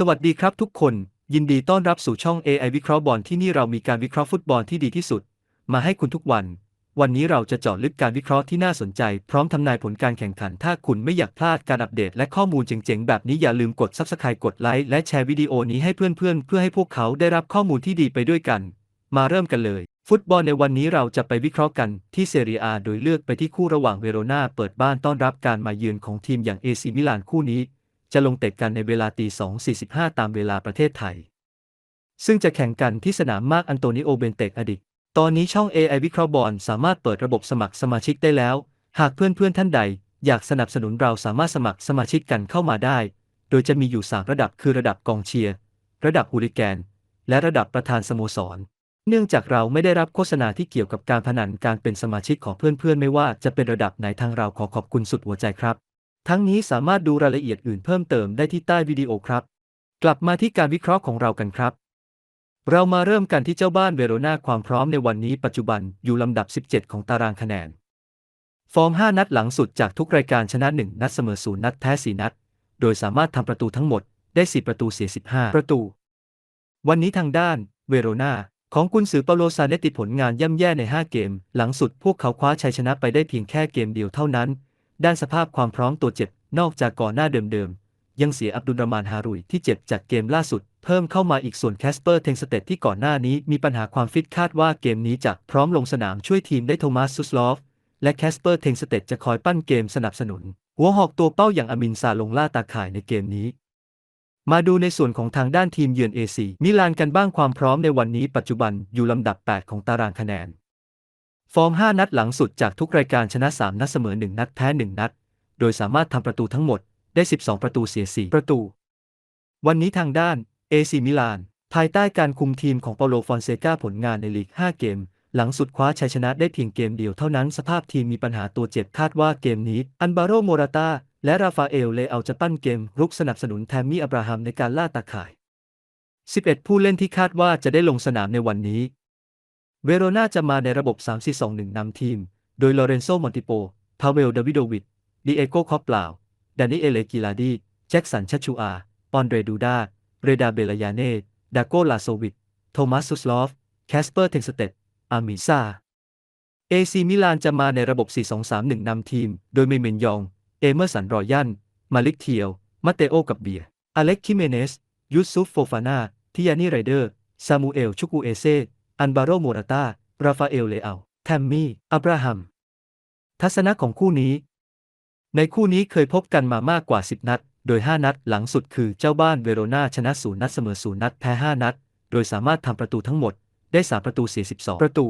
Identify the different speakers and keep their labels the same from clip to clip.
Speaker 1: สวัสดีครับทุกคน ยินดีต้อนรับสู่ช่อง AI วิเคราะห์บอลที่นี่เรามีการวิเคราะห์ฟุตบอลที่ดีที่สุด มาให้คุณทุกวัน วันนี้เราจะเจาะลึกการวิเคราะห์ที่น่าสนใจ พร้อมทำนายผลการแข่งขัน ถ้าคุณไม่อยากพลาดการอัปเดตและข้อมูลเจ๋งๆ แบบนี้อย่าลืมกด Subscribe กดไลค์และแชร์วิดีโอนี้ให้เพื่อนๆ เพื่อให้พวกเขาได้รับข้อมูลที่ดีไปด้วยกัน มาเริ่มกันเลย ฟุตบอลในวันนี้เราจะไปวิเคราะห์กันที่เซเรียอาโดยเลือกไปที่คู่ระหว่างเวโรนาเปิดบ้านต้อนรับการมาเยือนของทีมอย่างเอซิมิลานคู่นี้ จะลงเตะกันในเวลาตี 2.45 ตามเวลาประเทศไทย ซึ่งจะแข่งกันที่สนามมากอันโตนิโอเบนเตกอดิกตอนนี้ช่อง AI วิเคราะห์บอลสามารถเปิดระบบสมัครสมาชิกได้แล้ว หากเพื่อนๆท่านใด อยากสนับสนุนเราสามารถสมัครสมาชิกกันเข้ามาได้ โดยจะมีอยู่ 3 ระดับคือระดับกองเชียร์ ระดับฮูลิแกน และระดับประธานสโมสร เนื่องจากเราไม่ได้รับโฆษณาที่เกี่ยวกับการพนันการเป็นสมาชิกของเพื่อนๆ ไม่ว่าจะเป็นระดับไหนทางเราขอขอบคุณสุดหัวใจครับ ทั้งนี้สามารถดูรายละเอียดอื่นเพิ่มเติมได้ที่ใต้วิดีโอครับ กลับมาที่การวิเคราะห์ของเรากันครับ เรามาเริ่มกันที่เจ้าบ้านเวโรนาความพร้อมในวันนี้ปัจจุบันอยู่ลำดับ 17 ของตารางคะแนน ฟอร์ม 5 นัดหลังสุดจากทุกรายการชนะ 1 นัดเสมอ0นัดแพ้4นัด โดยสามารถทำประตูทั้งหมดได้ 4 ประตูเสีย 15 ประตู วันนี้ทางด้าน เวโรนาของกุนซือเปาโลซาเนติผลงานย่ำแย่ใน 5 เกม หลังสุดพวกเขาคว้าชัยชนะไปได้เพียงแค่เกมเดียวเท่านั้น ด้านสภาพความพร้อมตัวเจ็บ นอกจากก่อนหน้าเดิมๆ ยังเสียอับดุลรามานฮารุยที่เจ็บจากเกมล่าสุด เพิ่มเข้ามาอีกส่วนแคสเปอร์เทงสเตตที่ก่อนหน้านี้มีปัญหาความฟิตคาดว่าเกมนี้จะพร้อมลงสนามช่วยทีมได้โทมัสซุสลอฟและแคสเปอร์เทงสเตตจะคอยปั้นเกมสนับสนุน หัวหอกตัวเป้าอย่างอามินซาลงล่าตาข่ายในเกมนี้ มาดูในส่วนของทางด้านทีมเยือนเอซีมิลานกันบ้างความพร้อมในวันนี้ปัจจุบันอยู่ลำดับ 8 ของตารางคะแนน ฟอร์ม 5 นัดหลังสุดจากทุกรายการชนะ 3 นัดเสมอ 1 นัดแพ้ 1 นัด โดยสามารถทำประตูทั้งหมดได้ 12 ประตูเสีย 4 ประตู วันนี้ทางด้านเอซีมิลาน ภายใต้การคุมทีมของเปาโลฟอนเซกาผลงานในลีก 5 เกม หลังสุดคว้าชัยชนะได้เพียงเกมเดียวเท่านั้นสภาพทีมมีปัญหาตัวเจ็บคาดว่าเกมนี้ อันบาโรโมราตาและราฟาเอลเลเอาจะปั้นเกมรุกสนับสนุนแทมมี่อับราฮัมในการล่าตาข่าย 11 ผู้เล่นที่คาดว่าจะได้ลงสนามในวันนี้ เวโรนาจะมาในระบบ 3-4-2-1 นำทีม โดยลอเรนโซมอนติโป พาเวล ดาวิโดวิดดิเอโกคอปลาวดานิเอเลกิลาดี แจ็คสันชัชชูอา ปอนเดรดูดา เรดาเบลยาเน่ ดาโกลาโซวิดโทมัสซุสลอฟ แคสเปอร์ เทงสเตตอามิซาเอซีมิลานจะมาในระบบ 4-2-3-1 นำทีม โดยเมเมนยอง เอเมอร์สัน รอยัน มาลิกเทียว มาเตโอ กับเบีย อเล็ก คิเมเนส ยูซุฟ โฟฟานาทิยานีไรเดอร์ ซามูเอล ชุกูเอเซ อันบาโรโมราตาราฟาเอลเลอาแทมมี่ อับราฮัม ทัศนะของคู่นี้ ในคู่นี้เคยพบกันมามากกว่า 10 นัด โดย 5 นัดหลังสุดคือเจ้าบ้านเวโรนาชนะศูนย์นัดเสมอศูนย์นัดแพ้ 5 นัด โดยสามารถทำประตูทั้งหมดได้3ประตูเสีย12 ประตู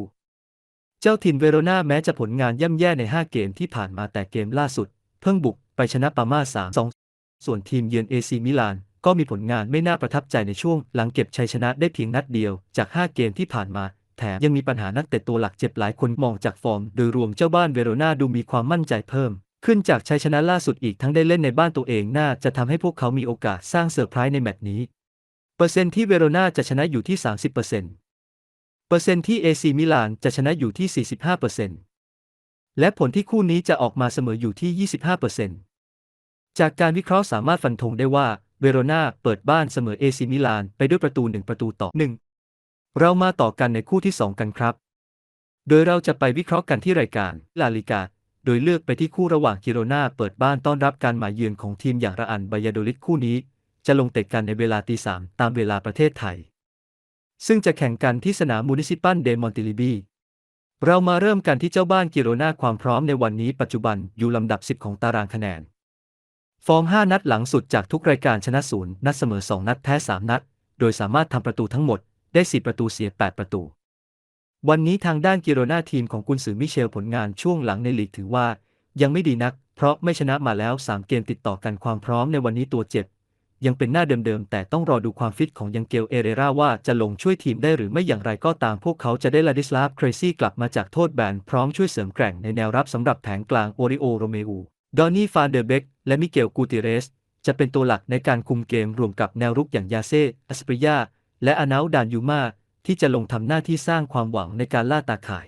Speaker 1: เจ้าถิ่นเวโรนาแม้จะผลงานย่ำแย่ใน 5 เกมที่ผ่านมาแต่เกมล่าสุด เพิ่งบุกไปชนะปาม่า3-2 ส่วนทีมเยือนเอซีมิลาน ก็มีผลงานไม่น่าประทับใจในช่วงหลังเก็บชัยชนะได้เพียงนัดเดียวจาก 5 เกมที่ผ่านมา แถมยังมีปัญหานักเตะตัวหลักเจ็บหลายคนมองจากฟอร์ม โดยรวมเจ้าบ้านเวโรนาดูมีความมั่นใจเพิ่ม ขึ้นจากชัยชนะล่าสุดอีกทั้งได้เล่นในบ้านตัวเองน่าจะทำให้พวกเขามีโอกาสสร้างเซอร์ไพรส์ในแมตช์นี้ เปอร์เซ็นต์ที่เวโรนาจะชนะอยู่ที่ 30%เปอร์เซ็นต์เปอร์เซ็นต์ที่เอซีมิลานจะชนะอยู่ที่ 45%เปอร์เซ็นต์และผลที่คู่นี้จะออกมาเสมออยู่ที่ 25%เปอร์เซ็นต์จากการวิเคราะห์สามารถฟันธงได้ว่า เวโรนาเปิดบ้านเสมอเอซิมิลานไปด้วยประตู 1 ประตูต่อ 1 เรามาต่อกันในคู่ที่ 2 กันครับ โดยเราจะไปวิเคราะห์กันที่รายการลาลิกา โดยเลือกไปที่คู่ระหว่างกิโรนาเปิดบ้านต้อนรับการมาเยือนของทีมอย่างระอันบายาโดลิดคู่นี้ จะลงเตะกันในเวลาตีสามตามเวลาประเทศไทย ซึ่งจะแข่งกันที่สนามมูนิซิปัลเดมอนติลิบีเรามาเริ่มกันที่เจ้าบ้านกิโรนาความพร้อมในวันนี้ปัจจุบันอยู่ลำดับ 10 ของตารางคะแนน ฟอร์ม 5 นัดหลังสุดจากทุกรายการชนะศูนย์นัดเสมอ 2 นัดแพ้ 3 นัด โดยสามารถทำประตูทั้งหมดได้ 4 ประตูเสีย 8 ประตู วันนี้ทางด้านกิโรนาทีมของกุนซือมิเชลผลงานช่วงหลังในลีกถือว่า ยังไม่ดีนัก เพราะไม่ชนะมาแล้ว 3 เกมติดต่อกันความพร้อมในวันนี้ตัวเจ็บ ยังเป็นหน้าเดิมๆ แต่ต้องรอดูความฟิตของยังเกลเอเรราว่าจะลงช่วยทีมได้หรือไม่อย่างไรก็ตามพวกเขาจะได้ลาดิสลาฟเครซี่กลับมาจากโทษแบนพร้อมช่วยเสริมแกร่งในแนวรับสำหรับแผงกลางโอริโอโรเมอู ดอนนี่ฟานเดอร์เบกและมิเกลกูติเรส จะเป็นตัวหลักในการคุมเกมรวมกับแนวรุกอย่างยาเซ่อัสปริยา และอานาลดานยูมาที่จะลงทำหน้าที่สร้างความหวังในการล่าตาข่าย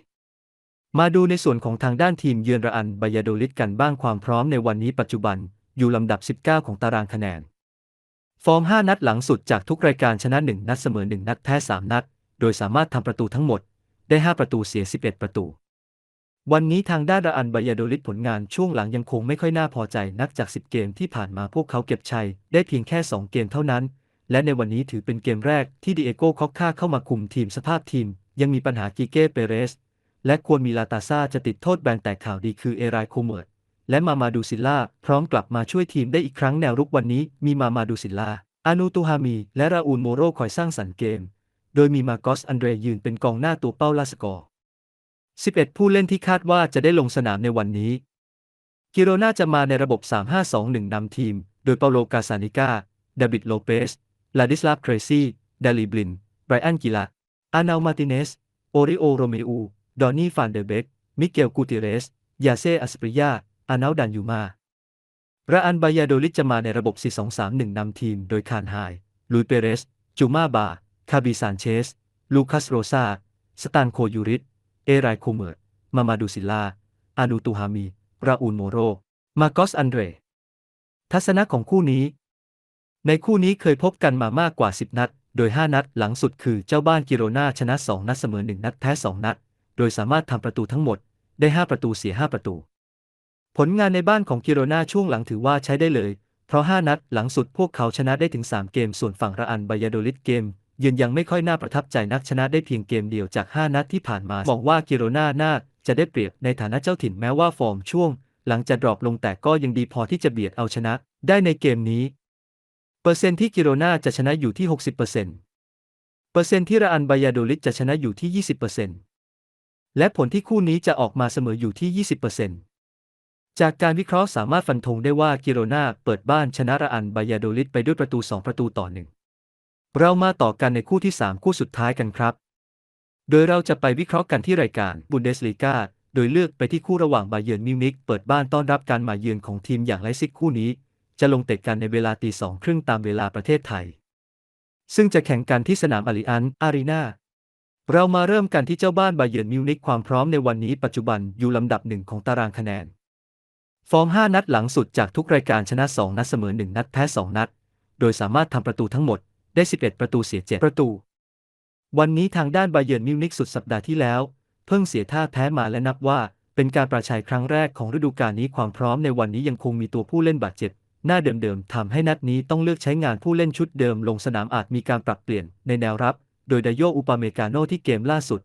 Speaker 1: มาดูในส่วนของทางด้านทีมเยือนระอันบายาโดลิดกันบ้างความพร้อมในวันนี้ปัจจุบันอยู่ลำดับ 19 ของตารางคะแนน ฟอร์ม 5 นัดหลังสุดจากทุกรายการชนะ 1 นัดเสมอ 1 นัดแพ้ 3 นัด โดยสามารถทำประตูทั้งหมดได้ 5 ประตูเสีย 11 ประตู วันนี้ทางด้านระอันบายาโดลิดผลงานช่วงหลังยังคงไม่ค่อยน่าพอใจนักจาก 10 เกมที่ผ่านมาพวกเขาเก็บชัย ได้เพียงแค่ 2 เกมเท่านั้น และในวันนี้ถือเป็นเกมแรกที่ดิเอโก้คอกค่าเข้ามาคุมทีมสภาพทีม ยังมีปัญหากิเก้เปเรส และควรมีลาตาซาจะติดโทษแบนแต่ข่าวดีคือเอรายโคเมิร์ดและมามาดูซิลล่าพร้อมกลับมาช่วยทีมได้อีกครั้งแนวรุกวันนี้มีมามาดูซิลล่าอานูตูฮามี และราอูลโมโรคอยสร้างสรรค์เกม โดยมีมาโกสอันเดรยืนเป็นกองหน้าตัวเป้าลาสกอร์ 11 ผู้เล่นที่คาดว่าจะได้ลงสนามในวันนี้ กิโรนาจะมาในระบบ 3-5-2-1 นำทีม โดยเปาโลกาซานิกาดาบิดโลเปส ลาดิสลาฟเครซี่ ดาลีบลิน ไบรอันกิลา อานาลมาติเนส โอริโอโรเมอู ดอนนี่ฟานเดเบก มิเกลกูติเรส ยาเซอัสปริยา อานาลดันยูมาระอันบายาโดลิดจะมาในระบบ 4-2-3-1 นำทีม โดยคานไฮลุยเปเรส จูมาบา คาบิซานเชส ลูคัสโรซา สตานโคยูริต เอไรายโคเมิร์ดมามาดูซิลลาอานูตูฮามี ราอูลโมโร มาโกสอันเดร ทัศนะของคู่นี้ ในคู่นี้เคยพบกันมามากกว่า 10 นัด โดย 5 นัดหลังสุดคือเจ้าบ้านกิโรนาชนะ 2 นัดเสมอ 1 นัดแพ้ 2 นัด โดยสามารถทำประตูทั้งหมดได้ 5 ประตูเสีย 5 ประตู ผลงานในบ้านของกิโรนาช่วงหลังถือว่าใช้ได้เลย เพราะ 5 นัดหลังสุดพวกเขาชนะได้ถึง 3 เกม ส่วนฝั่งระอันบายาโดลิดเกม ยืนยังไม่ค่อยน่าประทับใจนักชนะได้เพียงเกมเดียวจาก 5 นัดที่ผ่านมาบอกว่ากิโรนาน่าจะได้เปรียบในฐานะเจ้าถิ่นแม้ว่าฟอร์มช่วง หลังจะดรอปลงแต่ก็ยังดีพอที่จะเบียดเอาชนะ ได้ในเกมนี้ เปอร์เซ็นต์ที่กิโรนาจะชนะอยู่ที่ 60%เปอร์เซ็นต์เปอร์เซ็นต์ที่ระอันบายาโดลิดจะชนะอยู่ที่ 20%และผลที่คู่นี้จะออกมาเสมออยู่ที่ 20%จากการวิเคราะห์สามารถฟันธงได้ว่ากิโรนาเปิดบ้านชนะระอันบายาโดลิดไปด้วยประตู 2 ประตูต่อหนึ่ง เรามาต่อกันในคู่ที่ 3 คู่สุดท้ายกันครับ โดยเราจะไปวิเคราะห์กันที่รายการบุนเดสลีกาโดยเลือกไปที่คู่ระหว่างบาเยิร์นมิวนิกเปิดบ้านต้อนรับการมาเยือนของทีมอย่างไลซิกคู่นี้ จะลงเตะกันในเวลาตีสองครึ่งตามเวลาประเทศไทย ซึ่งจะแข่งกันที่สนามอาริอันอารีนาเรามาเริ่มกันที่เจ้าบ้านบาเยิร์นมิวนิกความพร้อมในวันนี้ปัจจุบันอยู่ลำดับหนึ่งของตารางคะแนน ฟอร์ม 5 นัดหลังสุดจากทุกรายการชนะ 2 นัดเสมอ 1 นัดแพ้ 2 นัด โดยสามารถทำประตูทั้งหมด ได้ 11 ประตูเสีย 7 ประตู วันนี้ทางด้านบาเยิร์นมิวนิกสุดสัปดาห์ที่แล้ว เพิ่งเสียท่าแพ้มาและนับว่า เป็นการประชัยครั้งแรกของฤดูกาลนี้ความพร้อมในวันนี้ยังคงมีตัวผู้เล่นบาดเจ็บ หน้าเดิมๆทำให้นัดนี้ต้องเลือกใช้งานผู้เล่นชุดเดิมลงสนามอาจมีการปรับเปลี่ยนในแนวรับ โดยไดโยอุปาเมกาโนที่เกมล่าสุด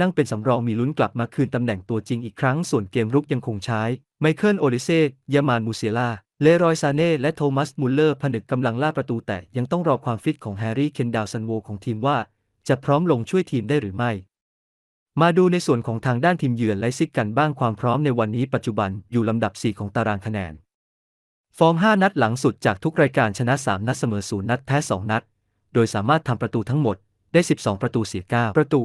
Speaker 1: นั่งเป็นสำรองมีลุ้นกลับมาคืนตำแหน่งตัวจริงอีกครั้งส่วนเกมรุกยังคงใช้ไมเคิลโอลิเซยามานมูเซล่า เลรอยซาเน่และโทมัสมุลเลอร์ผนึกกำลังล่าประตูแต่ยังต้องรอความฟิตของแฮร์รี่เคนดาวซันโวของทีมว่า จะพร้อมลงช่วยทีมได้หรือไม่ มาดูในส่วนของทางด้านทีมเยือนไลซิกกันบ้างความพร้อมในวันนี้ปัจจุบันอยู่ลำดับ 4 ของตารางคะแนน ฟอร์ม 5 นัดหลังสุดจากทุกรายการชนะ 3 นัดเสมอ 0 นัดแพ้ 2 นัด โดยสามารถทำประตูทั้งหมดได้ 12 ประตูเสีย 9 ประตู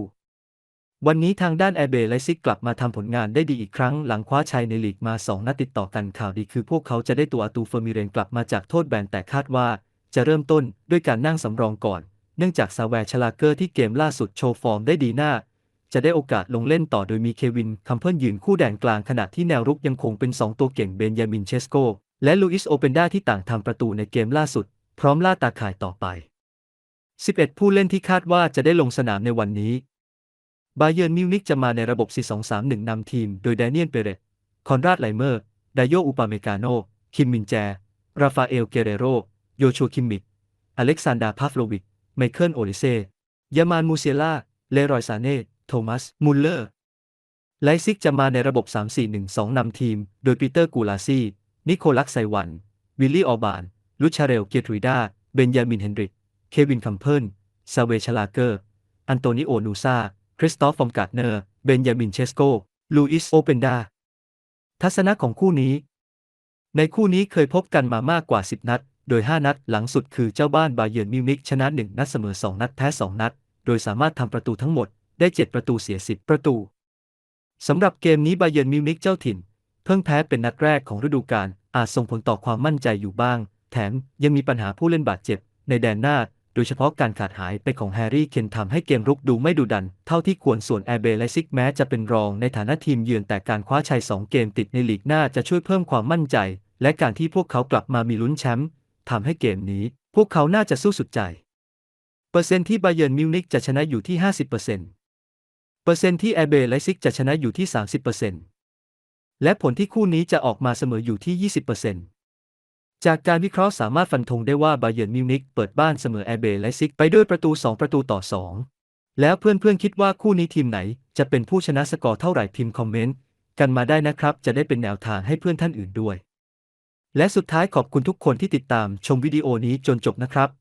Speaker 1: วันนี้ทางด้านแอร์เบย์ไลซิกกลับมาทำผลงานได้ดีอีกครั้งหลังคว้าชัยในลีกมา 2 นัดติดต่อกันข่าวดีคือพวกเขาจะได้ตัวอาตูเฟอร์มิเรนกลับมาจากโทษแบนแต่คาดว่า จะเริ่มต้นด้วยการนั่งสำรองก่อน เนื่องจากซาแวร์ชลาเกอร์ที่เกมล่าสุดโชว์ฟอร์มได้ดีหน้า จะได้โอกาสลงเล่นต่อโดยมีเควินคัมเพิลยืนคู่แดนกลางขณะที่แนวรุกยังคงเป็น 2 ตัวเก่งเบนยามินเชสโกและลูอิสโอเปนดาที่ต่างทำประตูในเกมล่าสุด พร้อมล่าตาข่ายต่อไป 11 ผู้เล่นที่คาดว่าจะได้ลงสนามในวันนี้ บาเยิร์นมิวนิกจะมาในระบบ 4-2-3-1 นำทีม โดยแดเนียนเปเรตคอนราดไลเมอร์ ไดโยอุปาเมกาโน คิมมินแจ ราฟาเอล เกเรโร โยชัวคิมมิก อเล็กซานดา พาฟโลวิก ไมเคิล โอลิเซยามานมูเซล่า เลรอยซาเน่ โทมัส มุลเลอร์ ไลซิกจะมาในระบบ 3-4-1-2 นำทีม โดยปีเตอร์ กูลาซี นิโคลัสไซวัน วิลลี่ ออบาน ลุชาเรล เกียริดา เบนยามิน เฮนริก เควิน คัมเพิลซาเวชลาเกอร์ อันโตนิโอ นูซา คริสตอฟฟอมการ์เนอร์ เบนยามินเชสโก ลูอิสโอเปนดา ทัศนะของคู่นี้ ในคู่นี้เคยพบกันมามากกว่า 10 นัด โดย 5 นัดหลังสุดคือเจ้าบ้านบาเยิร์นมิวนิกชนะ 1 นัดเสมอ 2 นัดแพ้ 2 นัด โดยสามารถทำประตูทั้งหมดได้ 7 ประตูเสีย 10 ประตูสำหรับเกมนี้บาเยิร์นมิวนิกเจ้าถิ่น เพิ่งแพ้เป็นนัดแรกของฤดูกาลอาจส่งผลต่อความมั่นใจอยู่บ้าง แถมยังมีปัญหาผู้เล่นบาดเจ็บในแดนหน้า โดยเฉพาะการขาดหายไปของแฮร์รี่เคนทำให้เกมรุกดูไม่ดุดัน เท่าที่ควรส่วนแอร์เบย์ไลซิกแม้จะเป็นรองในฐานะทีมเยือนแต่การคว้าชัย 2 เกมติดในลีกหน้าจะช่วยเพิ่มความมั่นใจ และการที่พวกเขากลับมามีลุ้นแชมป์ทำให้เกมนี้ พวกเขาน่าจะสู้สุดใจ เปอร์เซ็นต์ที่บาเยิร์นมิวนิกจะชนะอยู่ที่ 50%เปอร์เซ็นต์เปอร์เซ็นต์ที่แอเบไลซิกจะชนะอยู่ที่ 30%เปอร์เซ็นต์และผลที่คู่นี้จะออกมาเสมออยู่ที่ 20%เปอร์เซ็นต์ จากการวิเคราะห์สามารถฟันธงได้ว่าบาเยิร์นมิวนิกเปิดบ้านเสมอแอเบไลซิกไปด้วยประตู 2 ประตูต่อ 2 แล้วเพื่อนๆคิดว่าคู่นี้ทีมไหน จะเป็นผู้ชนะสกอร์เท่าไหร่พิมพ์คอมเมนต์กันมาได้นะครับ จะได้เป็นแนวทางให้เพื่อนท่านอื่นด้วย และสุดท้ายขอบคุณทุกคนที่ติดตามชมวิดีโอนี้จนจบนะครับ